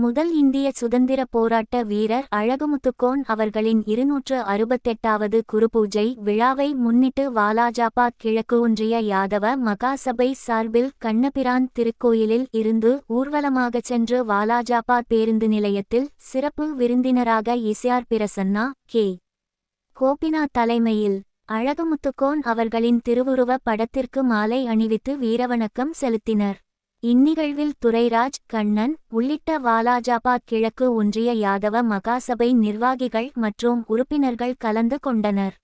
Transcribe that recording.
முதல் இந்திய சுதந்திர போராட்ட வீரர் அழகுமுத்துக்கோன் அவர்களின் இருநூற்று அறுபத்தெட்டாவது குருபூஜை விழாவை முன்னிட்டு வாலாஜாபாத் கிழக்கு ஒன்றிய யாதவ மகாசபை சார்பில் கண்ணபிரான் திருக்கோயிலில் இருந்து ஊர்வலமாகச் சென்று வாலாஜாபாத் பேருந்து நிலையத்தில் சிறப்பு விருந்தினராக இசியார் பிரசன்னா கே. கோபிநாத் தலைமையில் அழகுமுத்துக்கோன் அவர்களின் திருவுருவ படத்திற்கு மாலை அணிவித்து வீரவணக்கம் செலுத்தினர். இந்நிகழ்வில் துரைராஜ் கண்ணன் உள்ளிட்ட வாலாஜாபாத் கிழக்கு ஒன்றிய யாதவ மகாசபை நிர்வாகிகள் மற்றும் உறுப்பினர்கள் கலந்து கொண்டனர்.